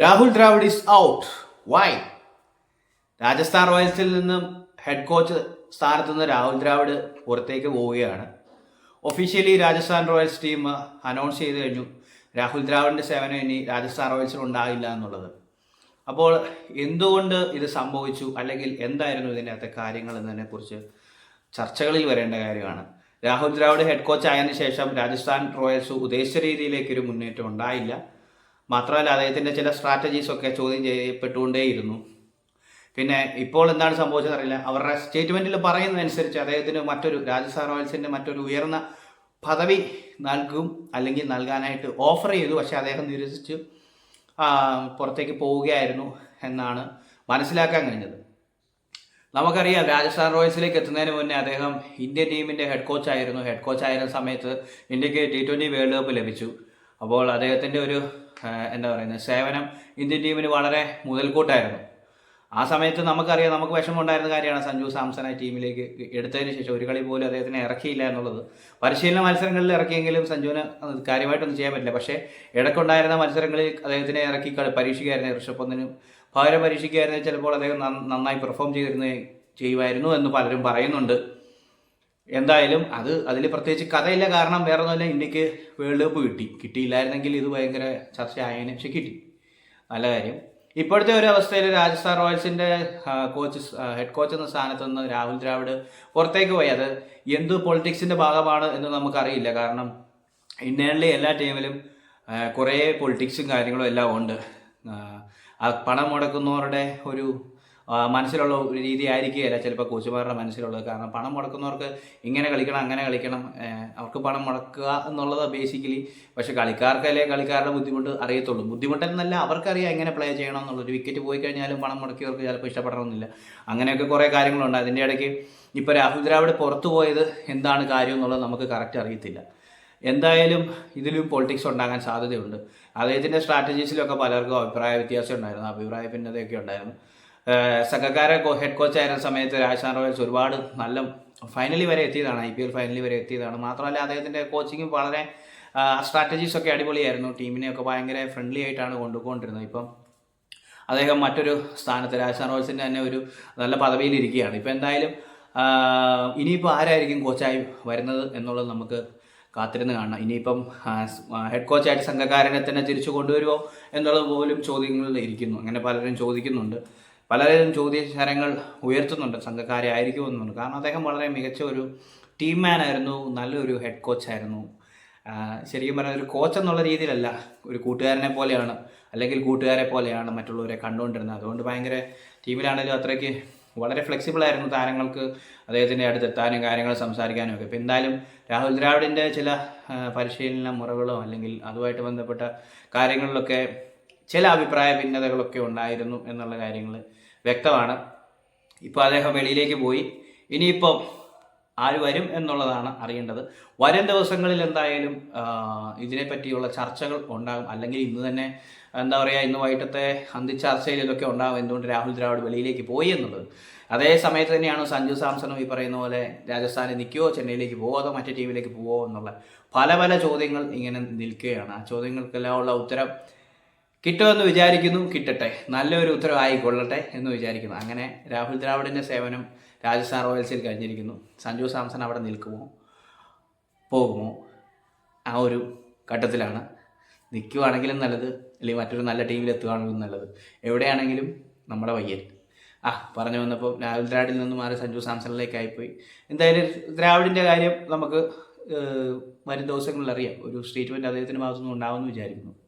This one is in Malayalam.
Rahul Dravid is out why Rajasthan റോയൽസിൽ നിന്നും ഹെഡ് കോച്ച് സ്ഥാനത്ത് നിന്ന് രാഹുൽ ദ്രാവിഡ് പുറത്തേക്ക് പോവുകയാണ്. Officially Rajasthan Royals team announce ചെയ്ത് കഴിഞ്ഞു. രാഹുൽ ദ്രാവിഡിന്റെ സേവനം ഇനി രാജസ്ഥാൻ റോയൽസിൽ ഉണ്ടാകില്ല എന്നുള്ളത്. അപ്പോൾ എന്തുകൊണ്ട് ഇത് സംഭവിച്ചു? അല്ലെങ്കിൽ എന്തായിരുന്നു ഇതിന്റെ അകത്തെ കാര്യങ്ങൾ എന്നതിനെ കുറിച്ച് ചർച്ചകളിൽ വരേണ്ട കാര്യമാണ്. രാഹുൽ ദ്രാവിഡ് ഹെഡ് കോച്ച് ആയതിനു ശേഷം രാജസ്ഥാൻ റോയൽസ് ഉദ്ദേശിച്ച രീതിയിലേക്കൊരു മുന്നേറ്റം ഉണ്ടായില്ല. മാത്രമല്ല അദ്ദേഹത്തിന്റെ ചില സ്ട്രാറ്റജീസ് ഒക്കെ ചോദ്യം ചെയ്യപ്പെട്ടുകൊണ്ടേയിരുന്നു. പിന്നെ ഇപ്പോൾ എന്താണ് സംഭവിച്ചത് അറിയില്ല. അവരുടെ സ്റ്റേറ്റ്മെന്റിൽ പറയുന്നതനുസരിച്ച് അദ്ദേഹത്തിന് മറ്റൊരു രാജസ്ഥാൻ റോയൽസിന്റെ മറ്റൊരു ഉയർന്ന പദവി നൽകും അല്ലെങ്കിൽ നൽകാനായിട്ട് ഓഫർ ചെയ്തു. പക്ഷേ അദ്ദേഹം നിരസിച്ച് പുറത്തേക്ക് പോവുകയായിരുന്നു എന്നാണ് മനസ്സിലാക്കാൻ കഴിഞ്ഞത്. നമുക്കറിയാം രാജസ്ഥാൻ റോയൽസിലേക്ക് എത്തുന്നതിന് മുന്നേ അദ്ദേഹം ഇന്ത്യൻ ടീമിന്റെ ഹെഡ് കോച്ചായിരുന്നു ഹെഡ് കോച്ചായിരുന്ന സമയത്ത് ഇന്ത്യയ്ക്ക് ടി ട്വന്റി വേൾഡ് കപ്പ് ലഭിച്ചു. അപ്പോൾ അദ്ദേഹത്തിന്റെ ഒരു എന്താ പറയുന്നത് സേവനം ഇന്ത്യൻ ടീമിന് വളരെ മുതൽക്കൂട്ടായിരുന്നു. ആ സമയത്ത് നമുക്കറിയാം നമുക്ക് വിഷമമുണ്ടായിരുന്ന കാര്യമാണ് സഞ്ജു സാംസനെ ടീമിലേക്ക് എടുത്തതിന് ശേഷം ഒരു കളി പോലും അദ്ദേഹത്തിനെ ഇറക്കിയില്ല എന്നുള്ളത്. പരിശീലന മത്സരങ്ങളിൽ ഇറക്കിയെങ്കിലും സഞ്ജുവിന് കാര്യമായിട്ടൊന്നും ചെയ്യാൻ പറ്റില്ല. പക്ഷേ ഇടയ്ക്കുണ്ടായിരുന്ന മത്സരങ്ങളിൽ അദ്ദേഹത്തിനെ ഇറക്കി കളി പരീക്ഷിക്കായിരുന്നു ഋഷഭ് പന്തിനും പകരം പരീക്ഷിക്കുകയായിരുന്നു. ചിലപ്പോൾ അദ്ദേഹം നന്നായി പെർഫോം ചെയ്തിരുന്ന ചെയ്യുമായിരുന്നു എന്ന് പലരും പറയുന്നുണ്ട്. എന്തായാലും അത് അതിൽ പ്രത്യേകിച്ച് കഥയില്ല കാരണം വേറെ ഒന്നുമില്ല ഇന്ത്യയ്ക്ക് വേൾഡ് കപ്പ് കിട്ടി. കിട്ടിയില്ലായിരുന്നെങ്കിൽ ഇത് ഭയങ്കര ചർച്ചയായേനെ. പക്ഷെ കിട്ടി. നല്ല കാര്യം. ഇപ്പോഴത്തെ ഒരു അവസ്ഥയിൽ രാജസ്ഥാൻ റോയൽസിന്റെ കോച്ച് ഹെഡ് കോച്ച് എന്ന സ്ഥാനത്ത് നിന്ന് രാഹുൽ ദ്രാവിഡ് പുറത്തേക്ക് പോയി. അത് എന്ത് പൊളിറ്റിക്സിന്റെ ഭാഗമാണ് എന്ന് നമുക്കറിയില്ല. കാരണം ഇന്ത്യയിലെ എല്ലാ ടീമിലും കുറേ പൊളിറ്റിക്സും കാര്യങ്ങളും എല്ലാം ഉണ്ട്. പണം മുടക്കുന്നവരുടെ ഒരു മനസ്സിലുള്ള ഒരു രീതി ആയിരിക്കുകയില്ല ചിലപ്പോൾ കോച്ചുമാരുടെ മനസ്സിലുള്ളത്. കാരണം പണം മുടക്കുന്നവർക്ക് ഇങ്ങനെ കളിക്കണം അങ്ങനെ കളിക്കണം അവർക്ക് പണം മുടക്കുക എന്നുള്ളത് ബേസിക്കലി പക്ഷെ കളിക്കാർക്കല്ലേ കളിക്കാരുടെ ബുദ്ധിമുട്ട് അറിയത്തുള്ളൂ. ബുദ്ധിമുട്ടെന്നല്ല അവർക്കറിയാം എങ്ങനെ പ്ലേ ചെയ്യണം എന്നുള്ളത്. ഒരു വിക്കറ്റ് പോയി കഴിഞ്ഞാലും പണം മുടക്കിയവർക്ക് ചിലപ്പോൾ ഇഷ്ടപ്പെടണമെന്നില്ല. അങ്ങനെയൊക്കെ കുറേ കാര്യങ്ങളുണ്ട്. അതിന്റെ ഇടയ്ക്ക് ഇപ്പോൾ രാഹുൽ ദ്രാവിഡ് പുറത്തു പോയത് എന്താണ് കാര്യം എന്നുള്ളത് നമുക്ക് കറക്റ്റ് അറിയത്തില്ല. എന്തായാലും ഇതിലും പൊളിറ്റിക്സ് ഉണ്ടാകാൻ സാധ്യതയുണ്ട്. അദ്ദേഹത്തിന്റെ സ്ട്രാറ്റജീസിലൊക്കെ പലർക്കും അഭിപ്രായ വ്യത്യാസം ഉണ്ടായിരുന്നു. അഭിപ്രായ ഭിന്നതയൊക്കെ ഉണ്ടായിരുന്നു. സംഘക്കാരെ ഹെഡ് കോച്ച് ആയിരുന്ന സമയത്ത് രാജസ്ഥാൻ റോയൽസ് ഒരുപാട് നല്ല ഫൈനലി വരെ എത്തിയതാണ്. ഐ പി എൽ ഫൈനലി വരെ എത്തിയതാണ്. മാത്രമല്ല അദ്ദേഹത്തിന്റെ കോച്ചിങ് വളരെ സ്ട്രാറ്റജീസ് ഒക്കെ അടിപൊളിയായിരുന്നു. ടീമിനെയൊക്കെ ഭയങ്കര ഫ്രണ്ട്ലി ആയിട്ടാണ് കൊണ്ടുപോകൊണ്ടിരുന്നത് ഇപ്പം അദ്ദേഹം മറ്റൊരു സ്ഥാനത്ത് രാജസ്ഥാൻ റോയൽസിന്റെ തന്നെ ഒരു നല്ല പദവിയിലിരിക്കുകയാണ് ഇപ്പം എന്തായാലും ഇനിയിപ്പോൾ ആരായിരിക്കും കോച്ചായി വരുന്നത് എന്നുള്ളത് നമുക്ക് കാത്തിരുന്ന് കാണണം. ഇനിയിപ്പം ഹെഡ് കോച്ചായിട്ട് സംഘക്കാരനെ തന്നെ തിരിച്ചു കൊണ്ടുവരുമോ എന്നുള്ളത് പോലും ചോദ്യങ്ങളിൽ ഇരിക്കുന്നു. അങ്ങനെ പലരും ചോദിക്കുന്നുണ്ട്. പലരും ചോദ്യശരങ്ങൾ ഉയർത്തുന്നുണ്ട് സംഘക്കാരെ ആയിരിക്കുമെന്നുണ്ട്. കാരണം അദ്ദേഹം വളരെ മികച്ച ഒരു ടീം മാൻ ആയിരുന്നു നല്ലൊരു ഹെഡ് കോച്ചായിരുന്നു ശരിക്കും പറഞ്ഞാൽ ഒരു കോച്ച് എന്നുള്ള രീതിയിലല്ല ഒരു കൂട്ടുകാരനെ പോലെയാണ് അല്ലെങ്കിൽ കൂട്ടുകാരെ പോലെയാണ് മറ്റുള്ളവരെ കണ്ടുകൊണ്ടിരുന്നത്. അതുകൊണ്ട് ഭയങ്കര ടീമിലാണെങ്കിലും അത്രയ്ക്ക് വളരെ ഫ്ലെക്സിബിൾ ആയിരുന്നു താരങ്ങൾക്ക് അദ്ദേഹത്തിന്റെ അടുത്ത് എത്താനും കാര്യങ്ങൾ സംസാരിക്കാനും ഒക്കെ. ഇപ്പം എന്തായാലും രാഹുൽ ദ്രാവിഡിന്റെ ചില പരിശീലന മുറകളോ അല്ലെങ്കിൽ അതുമായിട്ട് ബന്ധപ്പെട്ട കാര്യങ്ങളിലൊക്കെ ചില അഭിപ്രായ ഭിന്നതകളൊക്കെ ഉണ്ടായിരുന്നു എന്നുള്ള കാര്യങ്ങൾ വ്യക്തമാണ്. ഇപ്പോൾ അദ്ദേഹം വെളിയിലേക്ക് പോയി. ഇനിയിപ്പോൾ ആര് വരും എന്നുള്ളതാണ് അറിയേണ്ടത്. വരും ദിവസങ്ങളിൽ എന്തായാലും ഇതിനെപ്പറ്റിയുള്ള ചർച്ചകൾ ഉണ്ടാകും. അല്ലെങ്കിൽ ഇന്ന് തന്നെ എന്താ പറയുക ഇന്ന് വൈകിട്ടത്തെ അന്തിച്ചർച്ചയിൽ ഇതൊക്കെ ഉണ്ടാകും. എന്തുകൊണ്ട് രാഹുൽ ദ്രാവിഡ് വെളിയിലേക്ക് പോയി എന്നുള്ളത് അതേ സമയത്ത് തന്നെയാണ് സഞ്ജു സാംസണും ഈ പറയുന്ന പോലെ രാജസ്ഥാനിൽ നിൽക്കുമോ ചെന്നൈയിലേക്ക് പോവോ അതോ മറ്റേ ടീമിലേക്ക് പോവോ എന്നുള്ള പല പല ചോദ്യങ്ങൾ ഇങ്ങനെ നിൽക്കുകയാണ്. ആ ചോദ്യങ്ങൾക്കെല്ലാം ഉള്ള ഉത്തരം കിട്ടുമെന്ന് വിചാരിക്കുന്നു കിട്ടട്ടെ. നല്ലൊരു ഉത്തരവായി കൊള്ളട്ടെ എന്ന് വിചാരിക്കുന്നു. അങ്ങനെ രാഹുൽ ദ്രാവിഡിന്റെ സേവനം രാജസ്ഥാൻ റോയൽസിൽ കഴിഞ്ഞിരിക്കുന്നു. സഞ്ജു സാംസൺ അവിടെ നിൽക്കുമോ? പോകുമോ? ആ ഒരു ഘട്ടത്തിലാണ്. നിൽക്കുവാണെങ്കിലും നല്ലത് അല്ലെങ്കിൽ മറ്റൊരു നല്ല ടീമിൽ എത്തുകയാണെങ്കിലും നല്ലത്. എവിടെയാണെങ്കിലും നമ്മുടെ വയ്യൽ ആ പറഞ്ഞു വന്നപ്പോൾ രാഹുൽ ദ്രാവിഡിൽ നിന്ന് മാറി സഞ്ജു സാംസണിലേക്കായിപ്പോയി. എന്തായാലും ദ്രാവിഡിന്റെ കാര്യം നമുക്ക് വരും ദിവസങ്ങളിൽ അറിയാം. ഒരു സ്റ്റേറ്റ്മെന്റ് അദ്ദേഹത്തിന്റെ ഭാഗത്തുനിന്ന് ഉണ്ടാവുമെന്ന് വിചാരിക്കുന്നു.